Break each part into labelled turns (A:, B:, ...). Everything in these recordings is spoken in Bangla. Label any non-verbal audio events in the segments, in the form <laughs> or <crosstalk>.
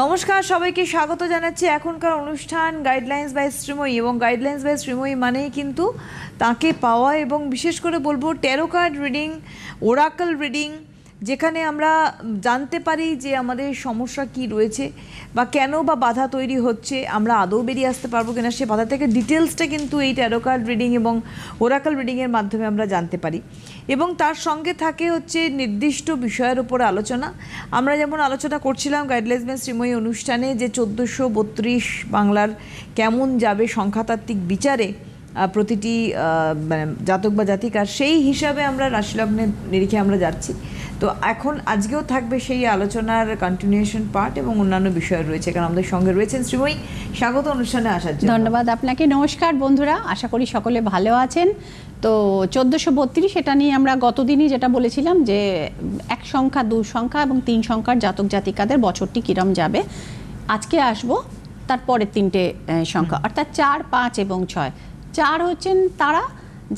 A: নমস্কার, সবাইকে স্বাগত জানাচ্ছি এখনকার অনুষ্ঠান গাইডলাইন্স বাই শ্রীময়ী এবং গাইডলাইন্স বাই শ্রীময়ী মানেই কিন্তু তাকে পাওয়া এবং বিশেষ করে বলব tarot card reading oracle reading যেখানে আমরা জানতে পারি যে আমাদের সমস্যা কি রয়েছে বা কেন বা বাধা তৈরি হচ্ছে, আমরা আদৌ বেরিয়ে আসতে পারব কিনা সে বাধা থেকে ডিটেলসটা কিন্তু এই ট্যারো কার্ড রিডিং এবং ওরাকল রিডিংয়ের মাধ্যমে আমরা জানতে পারি। এবং তার সঙ্গে থাকে হচ্ছে নির্দিষ্ট বিষয়ের উপর আলোচনা। আমরা যেমন আলোচনা করছিলাম গাইডলাইন্স বাই শ্রীময়ী অনুষ্ঠানে যে চোদ্দোশো বত্রিশ বাংলার কেমন যাবে সংখ্যাতাত্ত্বিক বিচারে প্রতিটি মানে জাতক বা জাতিকার সেই হিসাবে আমরা রাশিলগ্নের নিরিখে আমরা যাচ্ছি। তো এখন আজকেও থাকবে সেই আলোচনার কন্টিনিউশন পার্ট এবং অন্যান্য বিষয় রয়েছে, কারণ আমাদের সঙ্গে রয়েছেন শ্রীময়ী। স্বাগত অনুষ্ঠানে আসার জন্য।
B: ধন্যবাদ আপনাকে। নমস্কার বন্ধুরা, আশা করি সকলে ভালো আছেন। তো চোদ্দোশো বত্রিশ, এটা নিয়ে আমরা গতদিনই যেটা বলেছিলাম যে এক সংখ্যা, দু সংখ্যা এবং তিন সংখ্যার জাতক জাতিকাদের বছরটি কিরম যাবে। আজকে আসব তারপরের তিনটে সংখ্যা, অর্থাৎ চার, পাঁচ এবং ছয়। চার হচ্ছেন তারা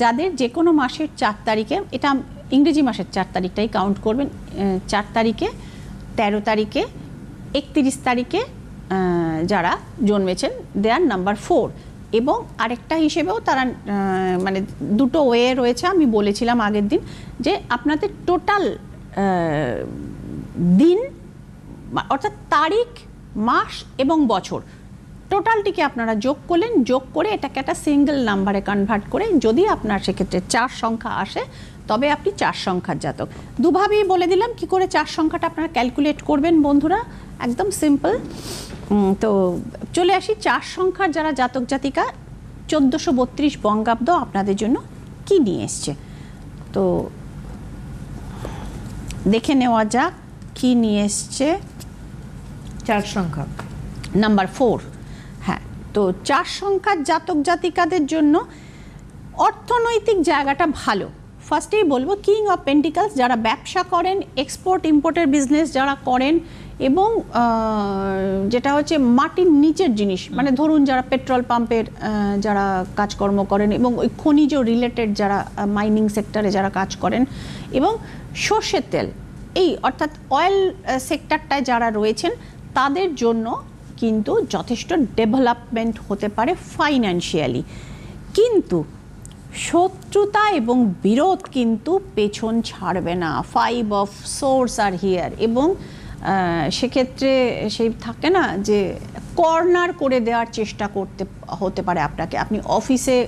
B: যাদের যে কোনো মাসের চার তারিখে, এটা ইংরেজি মাসের চার তারিখটাই কাউন্ট করবেন চার তারিখে, তেরো তারিখে, একত্রিশ তারিখে যারা জন্মেছেন দেয়ার নাম্বার ফোর এবং আরেকটা হিসেবেও তারা মানে দুটো ওয়ে রয়েছে, আমি বলেছিলাম আগের দিন, যে আপনাদের টোটাল দিন, অর্থাৎ তারিখ, মাস এবং বছর। টোটালটিকে আপনারা যোগ করলেন? যোগ করে এটাকে একটা সিঙ্গেল নাম্বারে কনভার্ট করে যদি আপনার সেক্ষেত্রে চার সংখ্যা আসে তবে আপনি চার সংখ্যার জাতক। দুভাবেই বলে দিলাম কি করে চার সংখ্যাটা আপনারা ক্যালকুলেট করবেন বন্ধুরা? একদম সিম্পল তো চলে আসি চার সংখ্যার যারা জাতক জাতিকা চোদ্দোশো বত্রিশ বঙ্গাব্দ আপনাদের জন্য কি নিয়ে এসছে? তো দেখে নেওয়া যাক কি নিয়ে এসছে?
A: চার সংখ্যা।
B: নাম্বার ফোর তো চার সংখ্যার জাতক জাতিকাদের জন্য অর্থনৈতিক জায়গাটা ভালো। ফার্স্টেই বলব কিং অফ পেন্টিকালস যারা ব্যবসা করেন এক্সপোর্ট ইম্পোর্টের বিজনেস যারা করেন এবং যেটা হচ্ছে মাটির নিচের জিনিস মানে ধরুন যারা পেট্রোল পাম্পের যারা কাজকর্ম করেন এবং ওই খনিজ রিলেটেড যারা মাইনিং সেক্টরে যারা কাজ করেন এবং সর্ষের তেল, এই অর্থাৎ অয়েল সেক্টরটায় যারা রয়েছেন, তাদের জন্য কিন্তু যথেষ্ট ডেভেলপমেন্ট হতে পারে ফাইন্যান্সিয়ালি কিন্তু শত্রুতা এবং বিরোধ কিন্তু পেছন ছাড়বে না। Five of swords are here এবং সেক্ষেত্রে সেই থাকে না যে কর্নার করে দেওয়ার চেষ্টা করতে, হতে পারে আপনাকে। আপনি অফিসে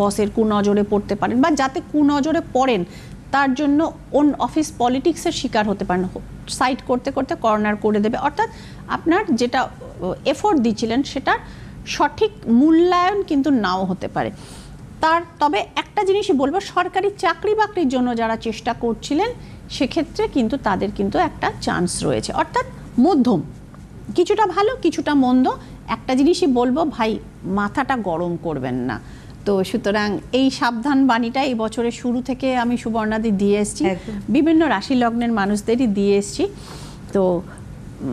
B: বসের কুনজরে পড়তে পারেন বা যাতে কুনজরে পড়েন, তার জন্য ওন অফিস পলিটিক্সের শিকার হতে পারেন। সাইড করতে করতে কর্নার করে দেবে। অর্থাৎ আপনার যেটা এফোর্ট দিচ্ছিলেন সেটা সঠিক মূল্যায়ন কিন্তু নাও হতে পারে। তার তবে একটা জিনিসই বলব সরকারি চাকরি বাকরির জন্য যারা চেষ্টা করছিলেন সেক্ষেত্রে কিন্তু তাদের কিন্তু একটা চান্স রয়েছে। অর্থাৎ মধ্যম কিছুটা ভালো কিছুটা মন্দ একটা জিনিসই বলব ভাই মাথাটা গরম করবেন না। তো সুতরাং এই সাবধান বাণীটা এই বছরের শুরু থেকে আমি সুবর্ণাদি দিয়ে এসেছি। বিভিন্ন রাশি লগ্নের মানুষদেরই দিয়ে এসেছি। তো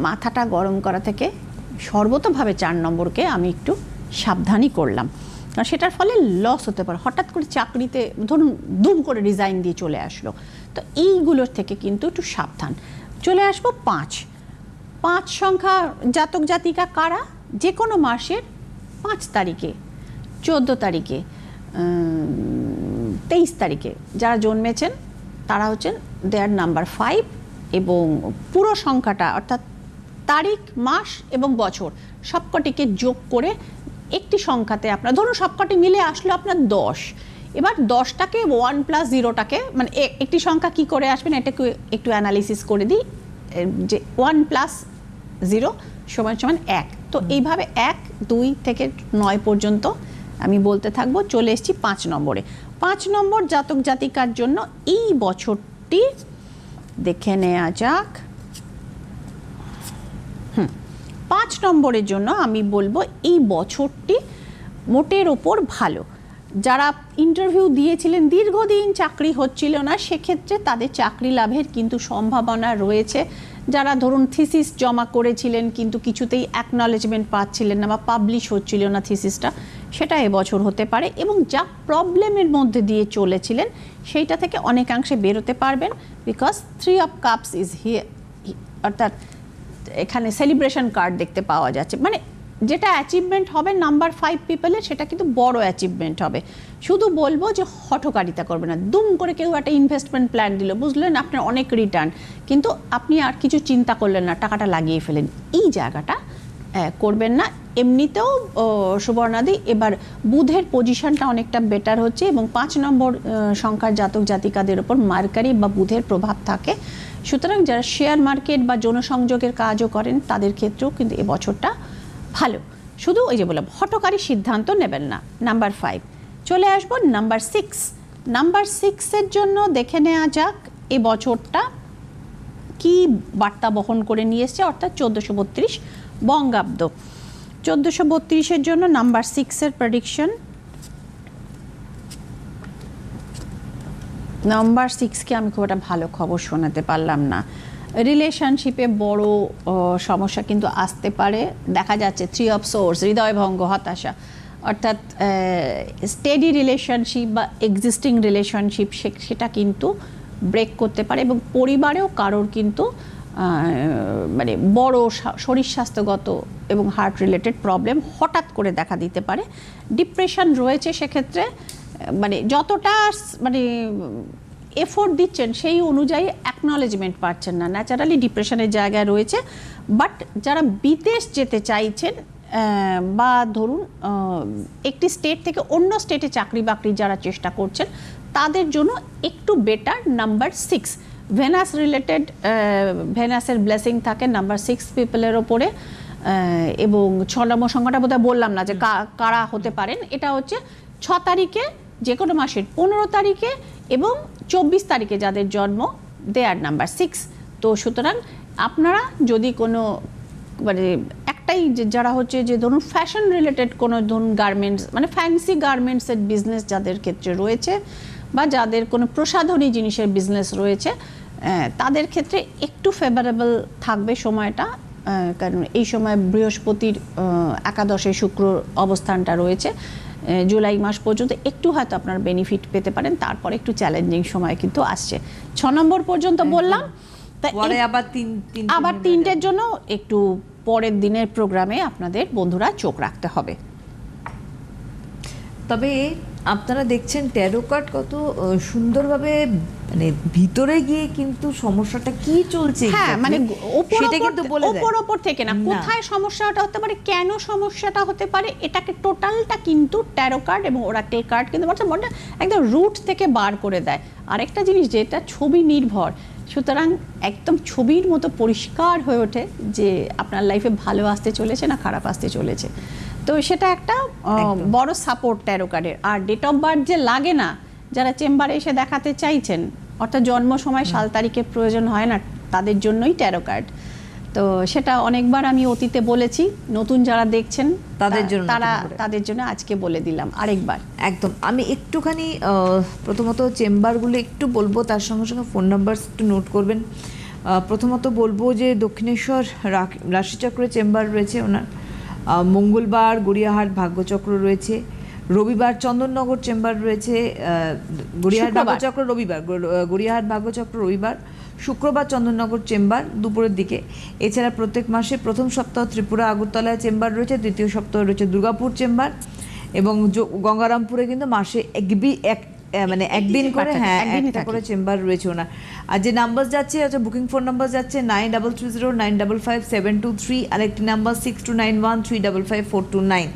B: মাথাটা গরম করা থেকে সর্বতভাবে চার নম্বরকে আমি একটু সাবধানই করলাম। কারণ সেটার ফলে লস হতে পারে। হঠাৎ করে চাকরিতে ধরুন দুম করে রিজাইন দিয়ে চলে আসলো। তো এইগুলোর থেকে কিন্তু একটু সাবধান। চলে আসব পাঁচ। পাঁচ সংখ্যা জাতক জাতিকা কারা? যে কোনো মাসের পাঁচ তারিখে, চোদ্দ তারিখে তেইশ তারিখে যারা জন্মেছেন তারা হচ্ছেন দেয়ার নাম্বার ফাইভ এবং পুরো সংখ্যাটা অর্থাৎ তারিখ মাস এবং বছর সবকটিকে যোগ করে একটি সংখ্যাতে আপনার ধরুন সবকটি মিলে আসলো আপনার দশ। এবার দশটাকে ওয়ান প্লাস জিরোটাকে মানে একটি সংখ্যা কি করে আসবেন এটাকে একটু অ্যানালিসিস করে দিই। যে ওয়ান প্লাস জিরো সমান সমান এক। তো এইভাবে এক দুই থেকে নয় পর্যন্ত আমি বলতে থাকব চলে এসেছি পাঁচ নম্বরে। পাঁচ নম্বর জাতক জাতিকার জন্য এই বছরটি দেখে নেওয়া যাক। পাঁচ নম্বরের জন্য আমি বলব এই বছরটি মোটের ওপর ভালো। যারা ইন্টারভিউ দিয়েছিলেন, দীর্ঘদিন চাকরি হচ্ছিল না, সেক্ষেত্রে তাদের চাকরি লাভের কিন্তু সম্ভাবনা রয়েছে। যারা ধরুন থিসিস জমা করেছিলেন, কিন্তু কিছুতেই অ্যাকনলেজমেন্ট পাচ্ছিলেন না বা পাবলিশ হচ্ছিল না থিসিসটা সেটা এবছর হতে পারে এবং যা প্রবলেমের মধ্যে দিয়ে চলেছিলেন, সেইটা থেকে অনেকাংশে বেরোতে পারবেন because three of cups is here অর্থাৎ এখানে সেলিব্রেশন কার্ড দেখতে পাওয়া যাচ্ছে। মানে যেটা অ্যাচিভমেন্ট হবে নাম্বার ফাইভ পিপলের সেটা কিন্তু বড় অ্যাচিভমেন্ট হবে। শুধু বলব যে হঠকারিতা করবে না। দুম করে কেউ একটা ইনভেস্টমেন্ট প্ল্যান দিল, বুঝলেন? আপনার অনেক রিটার্ন কিন্তু আপনি আর কিছু চিন্তা করলেন না, টাকাটা লাগিয়ে ফেলেন। এই জায়গাটা করবেন না। এমনিতেও সুবর্ণাদি, এবার বুধের পজিশনটা অনেকটা বেটার হচ্ছে এবং পাঁচ নম্বর সংখ্যার জাতক জাতিকাদের ওপর মার্কারি বা বুধের প্রভাব থাকে। সুতরাং যারা শেয়ার মার্কেট বা জনসংযোগের কাজও করেন, তাদের ক্ষেত্রেও কিন্তু এ বছরটা ভালো। শুধু ওই যে বললাম হটকারী সিদ্ধান্ত নেবেন না। নাম্বার ফাইভ চলে আসব নাম্বার সিক্স নাম্বার সিক্সের জন্য দেখে নেওয়া যাক, এ বছরটা কি বার্তা বহন করে নিয়ে এসছে, অর্থাৎ চোদ্দোশো বত্রিশ বঙ্গাব্দ। চোদ্দোশো বত্রিশের জন্য নাম্বার সিক্সের প্রেডিকশন নাম্বার সিক্সকে আমি খুব একটা ভালো খবর শোনাতে পারলাম না। রিলেশনশিপে বড় সমস্যা কিন্তু আসতে পারে। দেখা যাচ্ছে থ্রি অফ সোর্স হৃদয়ভঙ্গ হতাশা। অর্থাৎ স্টেডি রিলেশনশিপ বা এক্সিস্টিং রিলেশনশিপ সেটা কিন্তু ব্রেক করতে পারে এবং পরিবারেও কারোর কিন্তু মানে বড় শরীর স্বাস্থ্যগত এবং হার্ট রিলেটেড প্রবলেম হঠাৎ করে দেখা দিতে পারে। ডিপ্রেশন রয়েছে সেক্ষেত্রে মানে যতটা মানে এফোর্ট দিচ্ছেন সেই অনুযায়ী অ্যাকনলেজমেন্ট পাচ্ছেন না। ন্যাচারালি ডিপ্রেশনের জায়গায় রয়েছে বাট যারা বিদেশ যেতে চাইছেন বা ধরুন একটি স্টেট থেকে অন্য স্টেটে চাকরি বাকরি যারা চেষ্টা করছেন, তাদের জন্য একটু better number six Venus related ভেনাসের blessing থাকে নাম্বার সিক্স পিপলের ওপরে এবং ছ নম্বর সংখ্যাটা বোধহয় বললাম না যে কারা হতে পারেন। এটা হচ্ছে ছ তারিখে যে কোনো মাসের পনেরো তারিখে এবং চব্বিশ তারিখে যাদের জন্ম দেয়ার নাম্বার সিক্স তো সুতরাং আপনারা যদি কোনো মানে একটাই যে যারা হচ্ছে যে ধরুন ফ্যাশন রিলেটেড কোনো ধরুন গার্মেন্টস মানে ফ্যান্সি গার্মেন্টসের বিজনেস যাদের ক্ষেত্রে রয়েছে বা যাদের কোনো প্রসাধনী জিনিসের বিজনেস রয়েছে তাদের ক্ষেত্রে একটু ফেভারেবল থাকবে সময়টা কারণ এই সময় বৃহস্পতির একাদশে শুক্র অবস্থানটা রয়েছে জুলাই মাস পর্যন্ত একটু হয়তো আপনার বেনিফিট পেতে পারেন তারপরে একটু চ্যালেঞ্জিং সময় কিন্তু আসছে। ছ নম্বর পর্যন্ত বললাম
A: আবার তিন
B: আবার তিনটের জন্য একটু পরের দিনের প্রোগ্রামে আপনাদের বন্ধুরা চোখ রাখতে হবে।
A: তবে আপনারা দেখছেন ট্যারো কার্ড কত সুন্দরভাবে মানে ভিতরে গিয়ে কিন্তু সমস্যাটা কি চলছে
B: হ্যাঁ মানে ওপর
A: সেটা
B: ওপর-
A: কিন্তু বলে দেয়।
B: ওপর ওপর থেকে না। কোথায় সমস্যাটা হতে পারে কেন সমস্যাটা হতে পারে এটাকে টোটালটা কিন্তু ট্যারো কার্ড এবং ওরাকেল কার্ড কিন্তু বলতে একদম রুট থেকে বার করে দেয়। আরেকটা জিনিস যেটা ছবি নির্ভর সুতরাং একদম ছবির মতো পরিষ্কার হয়ে ওঠে যে আপনার লাইফে ভালো আসতে চলেছে না খারাপ আসতে চলেছে। তো সেটা একটা বড় সাপোর্ট ট্যারো কার্ডের আর ডেট অফ বার্থ যে লাগে না যারা চেম্বারে এসে দেখাতে চাইছেন অর্থাৎ জন্ম সময় সাল তারিখের প্রয়োজন হয় না তাদের জন্যই ট্যারো কার্ড তো সেটা অনেকবার আমি অতীতে বলেছি নতুন যারা দেখছেন
A: তাদের জন্য
B: তারা তাদের জন্য আজকে বলে দিলাম আরেকবার।
A: একদম। আমি একটুখানি প্রথমত চেম্বারগুলো একটু বলব তার সঙ্গে সঙ্গে ফোন নাম্বার একটু নোট করবেন। প্রথমত বলব যে দক্ষিণেশ্বর রাশিচক্রের চেম্বার রয়েছে ওনার। মঙ্গলবার গড়িয়াহাট ভাগ্যচক্র রয়েছে রবিবার চন্দননগর চেম্বার রয়েছে গড়িয়াহাট ভাগ্যচক্র রবিবার গড়িয়াহাট ভাগ্যচক্র রবিবার শুক্রবার চন্দননগর চেম্বার দুপুরের দিকে। এছাড়া প্রত্যেক মাসে প্রথম সপ্তাহ ত্রিপুরা আগরতলায় চেম্বার রয়েছে দ্বিতীয় সপ্তাহ রয়েছে দুর্গাপুর চেম্বার এবং গঙ্গারামপুরে কিন্তু মাসে এক বি- এক মানে একদিন করে হ্যাঁ একটা করে চেম্বার রয়েছে ওনার আর যে নাম্বার যাচ্ছে আচ্ছা বুকিং ফোন নাম্বার যাচ্ছে nine double three zero nine double five seven two three আর একটি number six two nine one three double five four two nine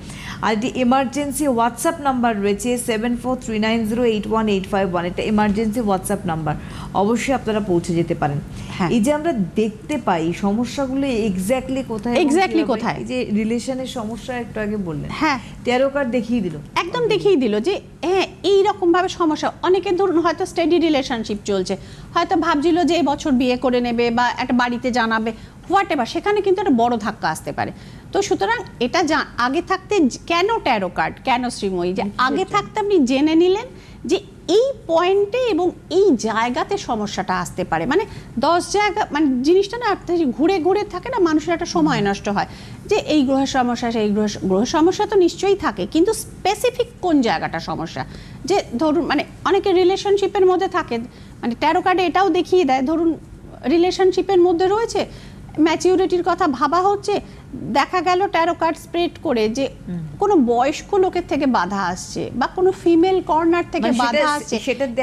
A: আর একটি এমার্জেন্সি হোয়াটসঅ্যাপ নাম্বার রয়েছে seven four three nine zero eight one eight five one এটা এমার্জেন্সি হোয়াটসঅ্যাপ নাম্বার অবশ্যই আপনারা পৌঁছে যেতে পারেন।
B: হ্যাঁ।
A: এই যে আমরা দেখতে পাই সমস্যাগুলো এক্স্যাক্টলি কোথায় কিভাবে-
B: কোথায়?
A: এই যে রিলেশনের সমস্যা একটু আগে বললেন।
B: হ্যাঁ।
A: তেরো কার্ড দেখিয়ে দিল।
B: একদম দেখিয়ে দিল যে হ্যাঁ এইরকমভাবে সমস্যা। অনেকে ধরুন হয়তো স্টেডি রিলেশনশিপ চলছে। হয়তো ভাবছিল যে এই বছর বিয়ে করে নেবে বা একটা বাড়িতে জানাবে। হোয়াট এভার সেখানে কিন্তু একটা বড় ধাক্কা আসতে পারে। তো সুতরাং এটা যা আগে থাকতে কেন ট্যারো কার্ড কেন শ্রীময়ী? যে আগে থাকতে আপনি জেনে নিলেন যে এই পয়েন্টে এবং এই জায়গাতে সমস্যাটা আসতে পারে। মানে দশ জায়গা মানে জিনিসটা না ঘুরে ঘুরে থাকে না মানুষের একটা সময় নষ্ট হয়। যে এই গ্রহের সমস্যা সেই গ্রহ গ্রহ সমস্যা তো নিশ্চয়ই থাকে কিন্তু স্পেসিফিক কোন জায়গাটা সমস্যা? যে ধরুন মানে অনেকে রিলেশনশিপের মধ্যে থাকে মানে ট্যারো কার্ডে এটাও দেখিয়ে দেয়। ধরুন রিলেশনশিপের মধ্যে রয়েছে ম্যাচিউরিটির কথা ভাবা হচ্ছে দেখা গেল ট্যারো কার্ড স্প্রেড করে যে কোনো বয়স্ক লোকের থেকে বাধা আসছে বা কোনো ফিমেল কর্নার থেকে
A: মানে
B: বাধা আসছে।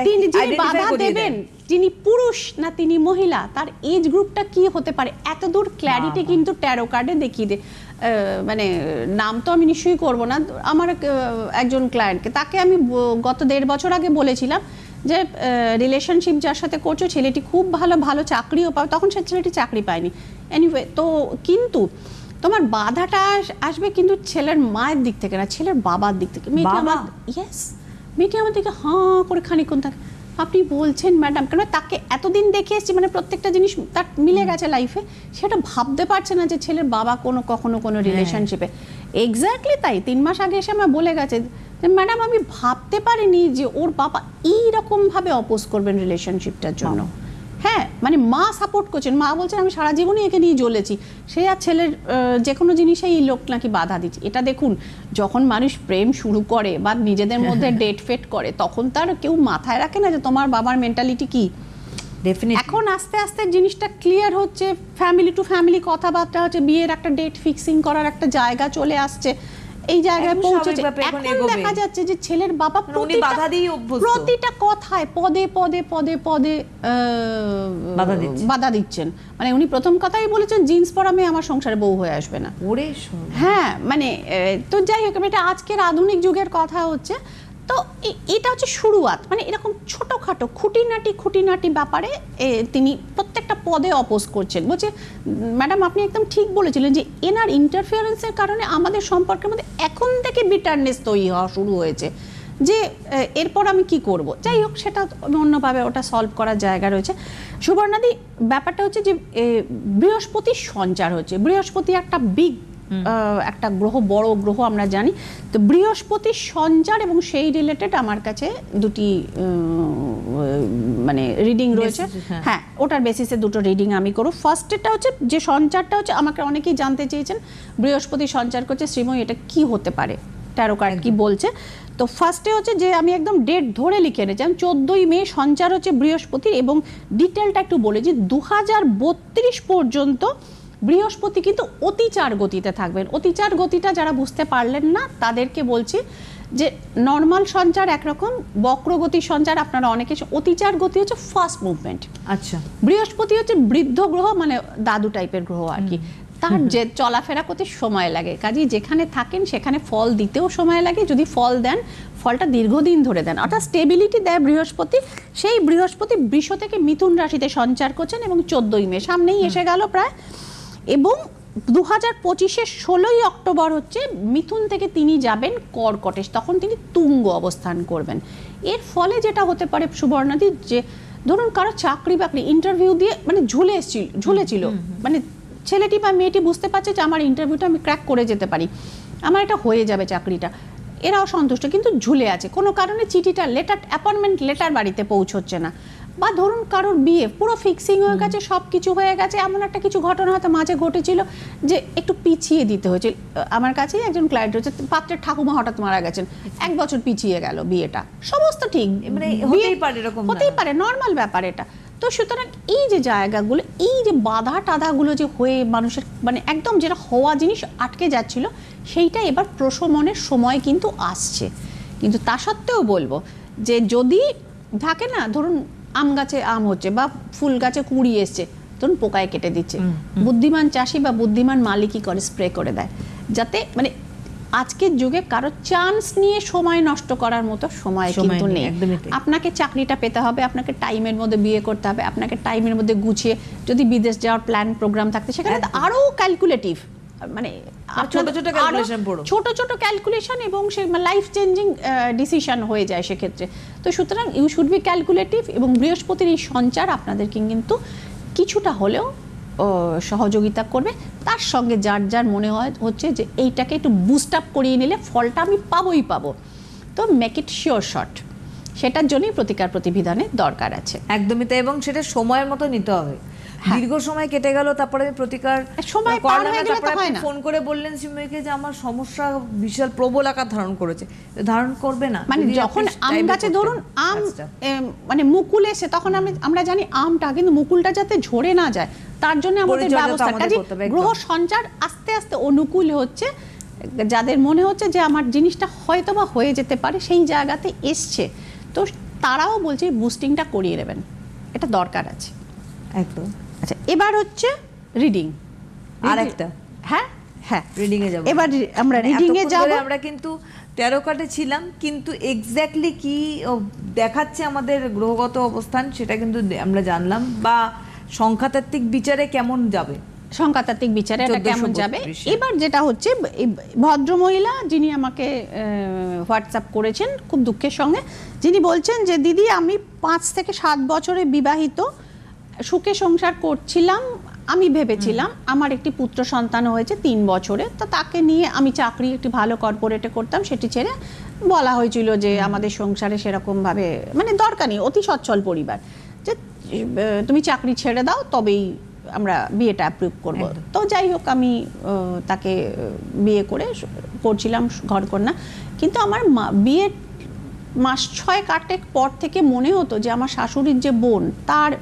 B: তিনি যিনি বাধা দেবেন। তিনি পুরুষ না তিনি মহিলা তার এজ গ্রুপটা কি হতে পারে? এত দূর ক্ল্যারিটি কিন্তু ট্যারো কার্ডে দেখিয়ে দেয় মানে নাম তো আমি নিশ্চয়ই করব না। আমার একজন ক্লায়েন্টকে তাকে আমি গত দেড় বছর আগে বলেছিলাম যে রিলেশনশিপ যার সাথে করছ ছেলেটি খুব ভালো ভালো চাকরিও পাবে তখন সে ছেলেটি চাকরি পায়নি। এনিওয়ে তো কিন্তু তোমার বাধাটা আসবে কিন্তু ছেলের মায়ের দিক থেকে না ছেলের বাবার দিক থেকে। মেয়েটি আমার ইয়েস মেয়েটি আমার দিকে হাঁ করে খানিক্ষণ থাকে। আপনি বলছেন ম্যাডাম কেন তাকে এতদিন দেখে এসেছি মানে প্রত্যেকটা জিনিস তার মিলে গেছে লাইফে সেটা ভাবতে পারছে না যে ছেলের বাবা কোনো কখনো কোনো রিলেশনশিপে এক্স্যাক্টলি তাই তিন মাস আগে এসে আমার বলে গেছে ম্যাডাম আমি ভাবতে পারিনি যে ওর বাবা এইরকম ভাবে অপোজ করবেন রিলেশনশিপটার জন্য। হ্যাঁ মানে মা সাপোর্ট করছেন। মা বলছেন আমি সারা জীবনই একে নিয়ে জ্বলেছি। সে আর ছেলের যে কোনো জিনিসেই এই লোক নাকি বাধা দিচ্ছে। এটা দেখুন যখন মানুষ প্রেম শুরু করে বা নিজেদের মধ্যে <laughs> ডেট ফেট করে তখন তার কেউ মাথায় রাখে না যে তোমার বাবার মেন্টালিটি কি। এখন আস্তে আস্তে জিনিসটা ক্লিয়ার হচ্ছে। ফ্যামিলি টু ফ্যামিলি কথাবার্তা হচ্ছে। বিয়ের একটা ডেট ফিক্সিং করার একটা জায়গা চলে আসছে। এই জায়গায় পৌঁছেছে।
A: এখন
B: দেখা যাচ্ছে যে ছেলের বাবা প্রতিটা-
A: বাধা দিয়েই অভ্যস্ত।
B: প্রতিটা কথায় পদে পদে পদে পদে
A: বাধা দিচ্ছেন।
B: মানে উনি প্রথম কথাই বলেছেন জিন্স পরা মেয়ে আমার সংসারে বউ হয়ে আসবে না।
A: ওরে
B: হ্যাঁ মানে তো যাই হোক এটা আজকের আধুনিক যুগের কথা হচ্ছে। তো এটা হচ্ছে শুরুয়াত। মানে এরকম ছোটোখাটো, খুঁটিনাটি খুঁটিনাটি ব্যাপারে তিনি প্রত্যেকটা পদে অপোজ করছেন। বলছে, ম্যাডাম, আপনি একদম ঠিক বলেছিলেন যে এনার ইন্টারফিয়ারেন্সের কারণে আমাদের সম্পর্কের মধ্যে এখন থেকে বিটারনেস তৈরি হওয়া শুরু হয়েছে। যে এরপর আমি কি করব? যাই হোক, সেটা অন্যভাবে ওটা সলভ করার জায়গা রয়েছে। সুবর্ণাদি, ব্যাপারটা হচ্ছে যে বৃহস্পতির সঞ্চার হচ্ছে। বৃহস্পতি একটা বিগ একটা গ্রহ বড় গ্রহ আমরা জানি। তো বৃহস্পতির সঞ্চার এবং সেই রিলেটেড আমার কাছে দুটি মানে রিডিং রয়েছে।
A: হ্যাঁ।
B: হ্যাঁ ওটার বেসিসে দুটো রিডিং আমি করব। ফার্স্টেরটা হচ্ছে যে সঞ্চারটা হচ্ছে আমাকে অনেকেই জানতে চেয়েছেন বৃহস্পতি সঞ্চার করছে শ্রীময় এটা কি হতে পারে? ট্যারো কার্ড কি বলছে? তো ফার্স্টে হচ্ছে যে আমি একদম ডেট ধরে লিখে এনেছি আমি চোদ্দোই মে সঞ্চার হচ্ছে বৃহস্পতির এবং ডিটেলটা একটু বলেছি দু হাজার বত্রিশ পর্যন্ত বৃহস্পতি কিন্তু অতিচার গতিতে থাকবেন। অতিচার গতিটা যারা বুঝতে পারলেন না তাদেরকে বলছি যে নর্মাল সঞ্চার একরকম বক্রগতি সঞ্চার আপনারা অনেকে অতিচার গতি হচ্ছে ফাস্ট মুভমেন্ট
A: আচ্ছা।
B: বৃহস্পতি হচ্ছে বৃদ্ধ গ্রহ মানে দাদু টাইপের গ্রহ আর কি। তার যে চলাফেরা করতে সময় লাগে। কাজেই যেখানে থাকেন সেখানে ফল দিতেও সময় লাগে। যদি ফল দেন ফলটা দীর্ঘদিন ধরে দেন। অর্থাৎ স্টেবিলিটি দেয় বৃহস্পতি। সেই বৃহস্পতি বৃষ থেকে মিথুন রাশিতে সঞ্চার করছেন এবং চোদ্দই মে সামনেই এসে গেল প্রায়। এবং দু হাজার পঁচিশের ষোলোই অক্টোবর হচ্ছে মিথুন থেকে তিনি যাবেন কর্কটেশ তখন তিনি তুঙ্গ অবস্থান করবেন। এর ফলে যেটা হতে পারে সুবর্ণাদি যে ধরুন কারও চাকরি বাকরি ইন্টারভিউ দিয়ে মানে ঝুলে এসছিল ঝুলেছিল। মানে ছেলেটি বা মেয়েটি বুঝতে পারছে যে আমার ইন্টারভিউটা আমি ক্র্যাক করে যেতে পারি। আমার এটা হয়ে যাবে চাকরিটা। এরাও সন্তুষ্ট কিন্তু ঝুলে আছে। কোনো কারণে চিঠিটা লেটার অ্যাপয়েন্টমেন্ট লেটার বাড়িতে পৌঁছচ্ছে না। বা ধরুন কারোর বিয়ে পুরো ফিক্সিং হয়ে গেছে সব কিছু হয়ে গেছে এমন একটা কিছু ঘটনা হয়তো মাঝে ঘটেছিল যে একটু পিছিয়ে দিতে হয়েছে। আমার কাছেই একজন ক্লায়েন্ট হচ্ছে পাত্রের ঠাকুমা হঠাৎ মারা গেছেন এক বছর পিছিয়ে গেল বিয়েটা। সমস্ত ঠিক
A: মানে হতেই পারে এরকম
B: হতেই পারে নর্মাল ব্যাপার এটা। তো সুতরাং এই যে জায়গাগুলো এই যে বাধা টাধাগুলো যে হয়ে মানুষের মানে একদম যেটা হওয়া জিনিস আটকে যাচ্ছিল সেইটা এবার প্রশমনের সময় কিন্তু আসছে। কিন্তু তা সত্ত্বেও বলব যে যদি থাকে না ধরুন আম গাছে আম হচ্ছে বা ফুল গাছে কুড়ি এসছে ধরুন পোকায় কেটে দিচ্ছে। বুদ্ধিমান চাষি বা বুদ্ধিমান মালিকই করে স্প্রে করে দেয়। যাতে মানে আজকের যুগে কারও চান্স নিয়ে সময় নষ্ট করার মতো সময় কিন্তু
A: নেই।
B: আপনাকে চাকরিটা পেতে হবে আপনাকে টাইমের মধ্যে বিয়ে করতে হবে আপনাকে টাইমের মধ্যে গুছিয়ে যদি বিদেশ যাওয়ার প্ল্যান প্রোগ্রাম থাকতে সেখানে তো
A: একদম।
B: আরও ক্যালকুলেটিভ মানে
A: ছোট ছোট
B: ক্যালকুলেশন এবং সে লাইফ চেঞ্জিং ডিসিশন হয়ে যায় সেক্ষেত্রে। তো সুতরাং ইউ শুড বি ক্যালকুলেটিভ এবং বৃহস্পতির এই সঞ্চার আপনাদেরকে কিন্তু কিছুটা হলেও সহযোগিতা করবে। তার সঙ্গে যার যার মনে হয় হচ্ছে যে এইটাকে একটু বুস্ট আপ করিয়ে নিলে ফলটা আমি পাবোই পাবো। তো মেক ইট শিওর শট সেটার জন্যই প্রতিকার প্রতিবিধানের দরকার আছে।
A: একদমই তাই এবং সেটা সময়ের মতো নিতে হবে। দীর্ঘ সময় কেটে গেল তারপরে প্রতিকার
B: সময় পার হয়ে গেলে তো হয়
A: আপনি
B: না।
A: ফোন করে বললেন সিময়কে যে আমার সমস্যা বিশাল প্রবল আকার ধারণ করেছে। ধারণ করবে না
B: মানে যখন আম গাছে ধরুন আম মানে মুকুল এসে তখন আমি আমরা জানি আমটা কিন্তু মুকুলটা যাতে ঝরে না যায় তার জন্য আমাদের ব্যবস্থা কাজে। গ্রহ সঞ্চার আস্তে আস্তে অনুকূল হচ্ছে যাদের মনে হচ্ছে যে আমার জিনিসটা হয়তো বা হয়ে যেতে পারে সেই জায়গাতে এসছে। তো তারাও বলছে বুস্টিংটা করিয়ে নেবেন এটা দরকার আছে।
A: একদম।
B: আচ্ছা এবার হচ্ছে রিডিং
A: আর একটা
B: হ্যাঁ? হ্যাঁ
A: রিডিং এ যাব।
B: এবার আমরা
A: মানে
B: রিডিং এ যাব।
A: আমরা কিন্তু তেরো কাটে ছিলাম কিন্তু এক্স্যাক্টলি কি দেখাচ্ছে আমাদের গ্রহগত অবস্থান সেটা কিন্তু আমরা জানলাম। বা সংখ্যাতাত্ত্বিক বিচারে কেমন যাবে?
B: সংখ্যাতাত্ত্বিক বিচারে এটা কেমন যাবে? এবার যেটা হচ্ছে ভদ্রমহিলা যিনি আমাকে হোয়াটসঅ্যাপ করেছেন খুব দুঃখের সঙ্গে যিনি বলছেন যে দিদি আমি পাঁচ থেকে সাত বছরে বিবাহিত সুখে সংসার করছিলাম আমি ভেবেছিলাম আমার একটি পুত্র সন্তান হয়েছে তিন বছরে তো তাকে নিয়ে আমি চাকরি একটি ভালো কর্পোরেটে করতাম সেটি ছেড়ে বলা হয়েছিল যে আমাদের সংসারে সেরকমভাবে মানে দরকার নেই অতি সচ্ছল পরিবার। যে তুমি চাকরি ছেড়ে দাও তবেই আমরা বিয়েটা অ্যাপ্রুভ করব। তো যাই হোক আমি তাকে বিয়ে করে করছিলাম ঘরকন্যা কিন্তু আমার মা- বিয়ের মাস ছয় কাটেক পর থেকে মনে হতো যে আমার শাশুড়ির যে বোন তার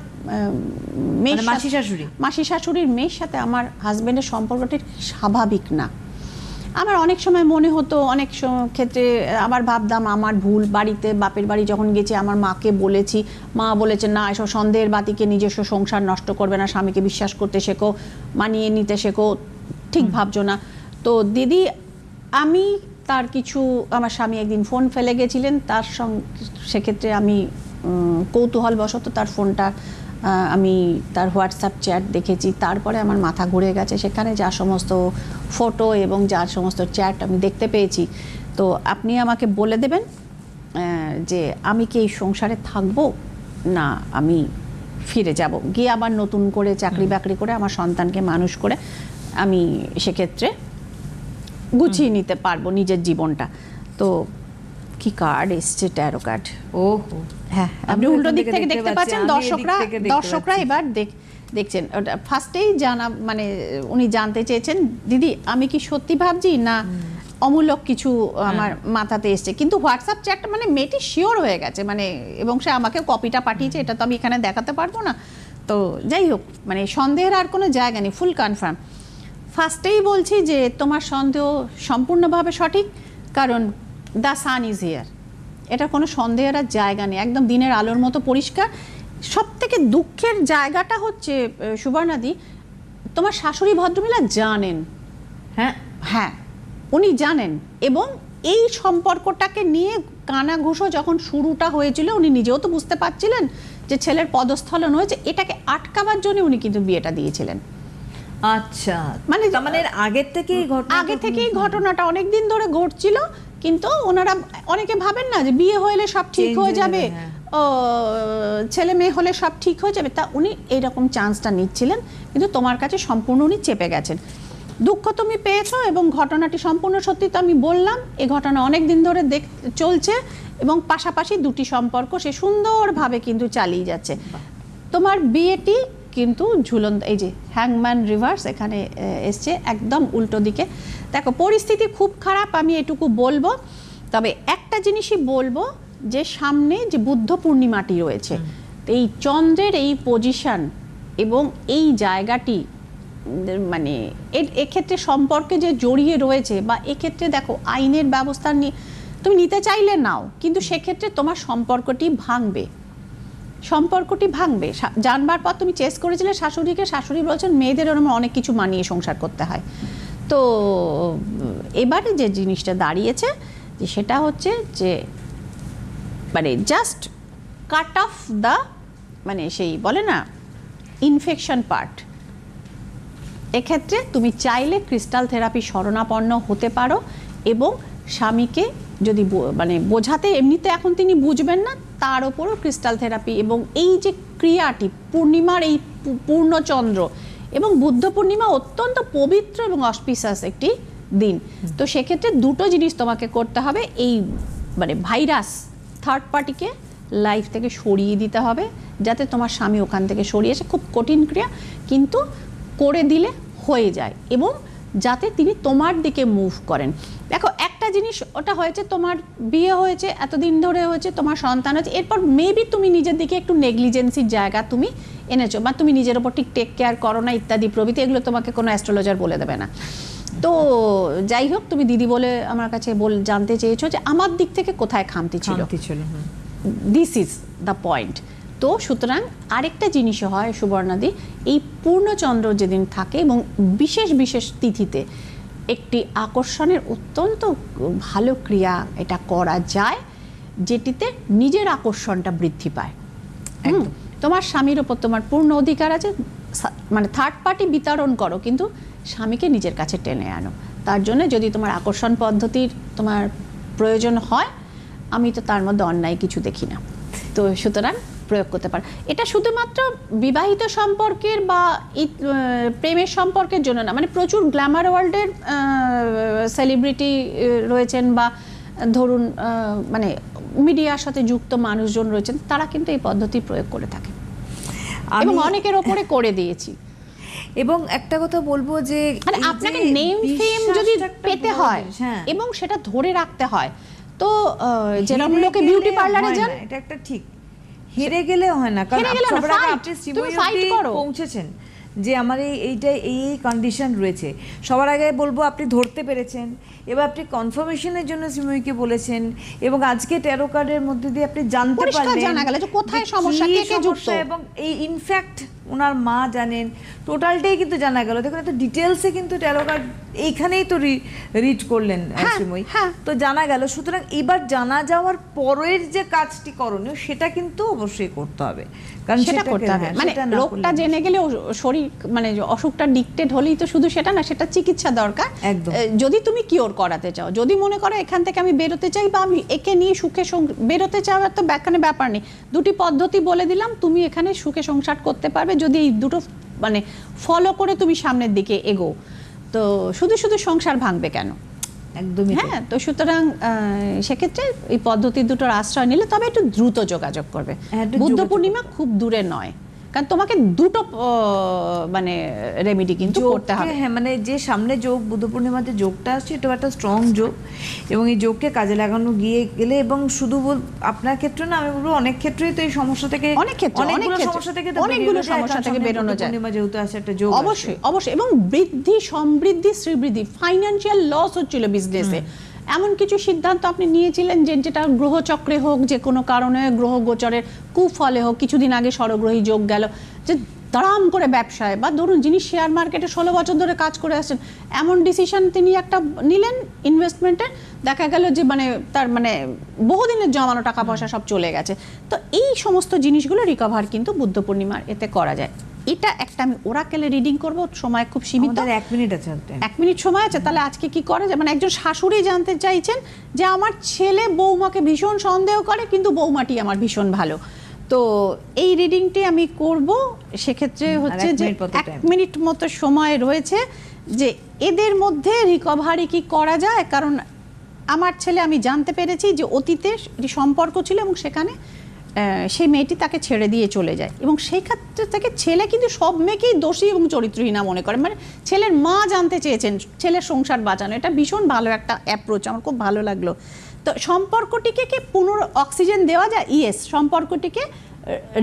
B: মেয়ের
A: মানে মাসি শাশুড়ি?
B: মাসি শাশুড়ির মেয়ের সাথে আমার হাজবেন্ডের সম্পর্কটি স্বাভাবিক না। আমার অনেক সময় মনে হতো অনেক ক্ষেত্রে আবার ভাবতাম আমার ভুল বাড়িতে বাপের বাড়ি যখন গেছি আমার মাকে বলেছি মা বলেছে না এসব সন্দেহের বাতিকে নিজস্ব সংসার নষ্ট করবে না স্বামীকে বিশ্বাস করতে শেখো মানিয়ে নিতে শেখো ঠিক ভাবছ না। তো দিদি আমি তার কিছু আমার স্বামী একদিন ফোন ফেলে গেছিলেন তার সঙ্গে সেক্ষেত্রে আমি কৌতূহলবশত তার ফোনটা আমি তার হোয়াটসঅ্যাপ চ্যাট দেখেছি তারপরে আমার মাথা ঘুরে গেছে। সেখানে যা সমস্ত ফটো এবং যা সমস্ত চ্যাট আমি দেখতে পেয়েছি। তো আপনি আমাকে বলে দেবেন যে আমি কি এই সংসারে থাকব? না আমি ফিরে যাব। গিয়ে আবার নতুন করে চাকরি বাকরি করে আমার সন্তানকে মানুষ করে আমি সেক্ষেত্রে গুছিয়ে নিতে পারব নিজের জীবনটা। তো কি কার্ড এসছে ট্যারো কার্ড
A: ওহো।
B: হ্যাঁ আপনি উল্টো দিক
A: থেকে দেখতে
B: পাচ্ছেন দর্শকরা দর্শকরা এবার দেখ দেখছেন। ওটা ফার্স্টেই জানা মানে উনি জানতে চেয়েছেন দিদি আমি কি সত্যি ভাবছি না অমূলক কিছু আমার মাথাতে এসছে? কিন্তু হোয়াটসঅ্যাপ চ্যাটটা মানে মেয়েটি শিওর হয়ে গেছে। মানে এবং সে আমাকে কপিটা পাঠিয়েছে এটা তো আমি এখানে দেখাতে পারব না। তো যাই হোক মানে সন্দেহের আর কোনো জায়গা নেই ফুল কনফার্ম ফার্স্টেই বলছি যে তোমার সন্দেহ সম্পূর্ণভাবে সঠিক কারণ দ্য সান ইজ হিয়ার। এটা কোনো সন্দেহের আর জায়গা নেই। একদম দিনের আলোর মতো পরিষ্কার। সব থেকে দুঃখের জায়গাটা হচ্ছে সুবর্ণাদি তোমার শাশুড়ি ভদ্রমিলা জানেন।
A: হ্যাঁ?
B: হ্যাঁ উনি জানেন। এবং এই সম্পর্কটাকে নিয়ে কানাঘুষো যখন শুরুটা হয়েছিল উনি নিজেও তো বুঝতে পারছিলেন যে ছেলের পদস্থলন হয়েছে। এটাকে আটকাবার জন্য উনি কিন্তু বিয়েটা দিয়েছিলেন।
A: আচ্ছা।
B: মানে-
A: মানে আগের থেকেই
B: আগে থেকেই ঘটনাটা অনেক দিন ধরে ঘটছিল। কিন্তু ওনারা অনেকে ভাবেন না যে বিয়ে হলে সব ঠিক হয়ে যাবে।
A: হ্যাঁ।
B: ও ছেলে মেয়ে হলে সব ঠিক হয়ে যাবে। তা উনি এইরকম চান্সটা নিচ্ছিলেন কিন্তু তোমার কাছে সম্পূর্ণ উনি চেপে গেছেন। দুঃখ তুমি পেয়েছ এবং ঘটনাটি সম্পূর্ণ সত্যি তো আমি বললাম। এই ঘটনা অনেক দিন ধরে দেখ চলছে এবং পাশাপাশি দুটি সম্পর্ক সে সুন্দরভাবে কিন্তু চালিয়ে যাচ্ছে। তোমার বিয়েটি কিন্তু ঝুলন্ত এই যে হ্যাংম্যান রিভার্স এখানে এসছে একদম উল্টো দিকে। দেখো পরিস্থিতি খুব খারাপ আমি এটুকু বলব। তবে একটা জিনিসই বলব যে সামনে যে বুদ্ধ পূর্ণিমাটি রয়েছে এই চন্দ্রের এই পজিশন এবং এই জায়গাটি মানে এক্ষেত্রে সম্পর্কে যে জড়িয়ে রয়েছে বা এক্ষেত্রে দেখো আইনের ব্যবস্থা নিয়ে তুমি নিতে চাইলে নাও কিন্তু সেক্ষেত্রে তোমার সম্পর্কটি ভাঙবে। সম্পর্কটি ভাঙবে। জানবার পর তুমি চেস করেছিলে, শাশুড়িকে, শাশুড়ি বলছেন, মেয়েদের ওরকম অনেক কিছু মানিয়ে সংসার করতে হয়। তো, এবারে যে জিনিসটা দাঁড়িয়েছে, যে সেটা হচ্ছে যে মানে জাস্ট কাট অফ দ্য মানে সেই বলে না ইনফেকশন পার্ট এক্ষেত্রে তুমি চাইলে ক্রিস্টাল থেরাপি শরণাপন্ন হতে পারো এবং স্বামীকে যদি মানে বোঝাতে, এমনিতে এখন তিনি বুঝবেন না তার ওপরও ক্রিস্টাল থেরাপি এবং এই যে ক্রিয়াটি পূর্ণিমার এই পূর্ণচন্দ্র এবং বুদ্ধ পূর্ণিমা অত্যন্ত পবিত্র এবং অসপিসাস একটি দিন। তো সেক্ষেত্রে দুটো জিনিস তোমাকে করতে হবে। এই মানে ভাইরাস থার্ড পার্টিকে লাইফ থেকে সরিয়ে দিতে হবে যাতে তোমার স্বামী ওখান থেকে সরিয়েছে খুব কঠিন ক্রিয়া কিন্তু করে দিলে হয়ে যায় এবং যাতে তিনি তোমার দিকে মুভ করেন। দেখো একটা জিনিস ওটা হয়েছে তোমার বিয়ে হয়েছে এতদিন ধরে হয়েছে তোমার সন্তান হয়েছে এরপর মেবি তুমি নিজের দিকে একটু নেগলিজেন্সির জায়গা তুমি এনেছো বা তুমি নিজের ওপর ঠিক টেক কেয়ার করো না ইত্যাদি প্রভৃতি এগুলো তোমাকে কোনো অ্যাস্ট্রোলজার বলে দেবে না। তো যাই হোক তুমি দিদি বলে আমার কাছে বল জানতে চেয়েছো যে আমার দিক থেকে কোথায় খামতি ছিল। দিস ইজ দ্য পয়েন্ট তো সুতরাং আরেকটা জিনিস হয় সুবর্ণাদি এই পূর্ণচন্দ্র যেদিন থাকে এবং বিশেষ বিশেষ তিথিতে একটি আকর্ষণের অত্যন্ত ভালো ক্রিয়া এটা করা যায় যেটিতে নিজের আকর্ষণটা বৃদ্ধি পায়। হুম, তোমার স্বামীর ওপর তোমার পূর্ণ অধিকার আছে মানে থার্ড পার্টি বিতরণ করো কিন্তু স্বামীকে নিজের কাছে টেনে আনো। তার জন্য যদি তোমার আকর্ষণ পদ্ধতির তোমার প্রয়োজন হয় আমি তো তার মধ্যে অন্যায় কিছু দেখি না। তো সুতরাং প্রয়োগ করতে পারো। এটা শুধুমাত্র বিবাহিত সম্পর্কের বা প্রেমের সম্পর্কের জন্য না মানে প্রচুর গ্ল্যামার ওয়ার্ল্ডের সেলিব্রিটি রয়েছেন বা ধরুন মানে মিডিয়ার সাথে যুক্ত মানুষজন রয়েছেন তারা কিন্তু এই পদ্ধতি প্রয়োগ করে থাকে। এবং
A: আমি-
B: অনেকের ওপরে করে দিয়েছি।
A: এবং একটা কথা বলব যে
B: মানে আপনাকে নেম ফেম যদি পেতে হয়
A: হ্যাঁ।
B: এবং সেটা ধরে রাখতে হয় তো যেরকম লোকে বিউটি পার্লারে যান
A: এটা একটা ঠিক। হেরে গেলে হয় না। কারণ সবার আগে। পৌঁছেছেন যে আমার এই এইটা এই এই কন্ডিশন রয়েছে। সবার আগে বলব আপনি ধরতে পেরেছেন। এবার আপনি কনফার্মেশনের জন্য শ্রীময়ীকে বলেছেন এবং আজকে টেরো কার্ডের মধ্যে দিয়ে আপনি জানতে পারলেন
B: জানা গেল যে কোথায় সমস্যা, কে কে যুক্ত।
A: এবং এই ইনফ্যাক্ট ওনার মা জানেন। টোটালটাই কিন্তু জানা গেল। দেখুন এত ডিটেলসে কিন্তু টেরো কার্ড এইখানেই তো রিড করলেন আহ,
B: হ্যাঁ,
A: শ্রীময়ী।
B: হ্যাঁ।
A: তো জানা গেল সুতরাং এবার জানা যাওয়ার পরের যে কাজটি করণীয় সেটা কিন্তু অবশ্যই করতে হবে। কারণ
B: সেটা করতে হবে।
A: হ্যাঁ,
B: মানে রোগটা জেনে গেলে শরীর মানে অসুখটা ডিকটেড হলেই তো শুধু সেটা না সেটা চিকিৎসা দরকার। যদি তুমি কিওর করাতে চাও যদি মনে করো এখান থেকে আমি বেরোতে চাই বা আমি একে নিয়ে সুখে বেরোতে তো ব্যাপার নেই। দুটি পদ্ধতি বলে দিলাম তুমি এখানে সুখে সংসার করতে পারবে যদি এই দুটো মানে ফলো করে তুমি সামনের দিকে এগো তো শুধু শুধু সংসার ভাঙবে কেন?
A: একদমই
B: হ্যাঁ তো সুতরাং আহ, সেক্ষেত্রে এই পদ্ধতি দুটোর আশ্রয় নিলে তবে একটু দ্রুত যোগাযোগ করবে।
A: হ্যাঁ,
B: বুদ্ধ পূর্ণিমা খুব দূরে নয়। কারণ তোমাকে দুটো মানে রেমেডি কিন্তু করতে হবে।
A: হ্যাঁ মানে যে সামনে যোগ বুদ্ধ পূর্ণিমার যে যোগটা আসছে এটা একটা স্ট্রং যোগ। এবং এই যোগকে কাজে লাগানো গিয়ে গেলে এবং শুধু আপনার ক্ষেত্রে না আমি বলব অনেক ক্ষেত্রেই তো এই সমস্যা থেকে
B: অনেক ক্ষেত্রে, অনেক
A: অনেকগুলো। সমস্যা থেকে
B: অনেকগুলো সমস্যা থেকে বেরোনো যায়।
A: পূর্ণিমা যেহেতু আছে একটা যোগ
B: অবশ্যই অবশ্যই। এবং বৃদ্ধি সমৃদ্ধি শ্রীবৃদ্ধি ফাইন্যান্সিয়াল লস হচ্ছিল বিজনেসে এমন কিছু সিদ্ধান্ত আপনি নিয়েছিলেন যে যেটা গ্রহচক্রে হোক, যে কোনো কারণে গ্রহ গোচরের কুফলে হোক, কিছুদিন আগে স্বরগ্রহী যোগ গেল, যে দাঁড়াম করে ব্যবসায় বা ধরুন যিনি শেয়ার মার্কেটে ষোলো বছর ধরে কাজ করে আসছেন, এমন ডিসিশন তিনি একটা নিলেন ইনভেস্টমেন্টের দেখা গেল যে মানে তার মানে বহুদিনের জমানো টাকা পয়সা সব চলে গেছে। তো এই সমস্ত জিনিসগুলো রিকভার কিন্তু বুদ্ধ পূর্ণিমার, এতে করা যায়। এটা একটা আমি ওরাকেলে রিডিং করব সময় খুব সীমিত।
A: এক মিনিট আছে
B: এক মিনিট সময় আছে তাহলে আজকে কি করে? মানে একজন শাশুড়ি জানতে চাইছেন যে আমার ছেলে বৌমাকে ভীষণ সন্দেহ করে কিন্তু বৌমাটি আমার ভীষণ ভালো। তো এই রিডিংটি আমি করব সেক্ষেত্রে হচ্ছে যে এক মিনিট মতো সময় রয়েছে যে এদের মধ্যে রিকভারি কি করা যায়? কারণ আমার ছেলে আমি জানতে পেরেছি যে অতীতে সম্পর্ক ছিল এবং সেখানে সেই মেয়েটি তাকে ছেড়ে দিয়ে চলে যায়। এবং সেই ক্ষেত্রে থেকে ছেলে কিন্তু সব মেয়েকেই দোষী এবং চরিত্রহীনা মনে করে। মানে ছেলের মা জানতে চেয়েছেন, ছেলের সংসার বাঁচানো। এটা ভীষণ ভালো একটা অ্যাপ্রোচ আমার খুব ভালো লাগল। তো সম্পর্কটিকে কি পুনর অক্সিজেন দেওয়া যায়? ইয়েস সম্পর্কটিকে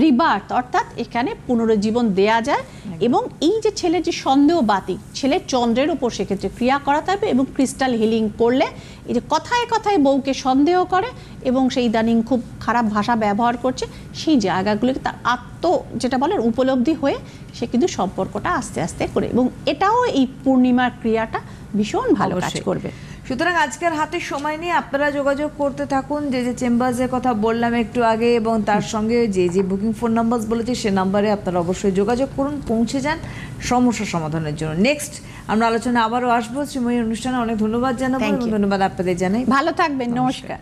B: রিবার্থ অর্থাৎ এখানে পুনরুজ্জীবন দেয়া যায় এবং এই যে ছেলের যে সন্দেহ বাতিক ছেলের চন্দ্রের উপর সেক্ষেত্রে ক্রিয়া করাতে হবে এবং ক্রিস্টাল হিলিং করলে এই যে কথায় কথায় বউকে সন্দেহ করে এবং সেই ইদানিং খুব খারাপ ভাষা ব্যবহার করছে সেই জায়গাগুলোকে তার আত্ম যেটা বলে উপলব্ধি হয়ে সে কিন্তু সম্পর্কটা আস্তে আস্তে করে এবং এটাও এই পূর্ণিমার ক্রিয়াটা ভীষণ ভালো কাজ করবে।
A: সুতরাং আজকের হাতে সময় নিয়ে আপনারা যোগাযোগ করতে থাকুন। যে যে চেম্বার্সের কথা বললাম একটু আগে এবং তার সঙ্গে যে যে বুকিং ফোন নাম্বার বলেছি সে নাম্বারে আপনারা অবশ্যই যোগাযোগ করুন পৌঁছে যান সমস্যা সমাধানের জন্য। নেক্সট আমরা আলোচনা আবারও আসব। শ্রীময়ী অনুষ্ঠানে অনেক ধন্যবাদ জানাব এবং ধন্যবাদ আপনাদের জানাই।
B: ভালো থাকবেন নমস্কার।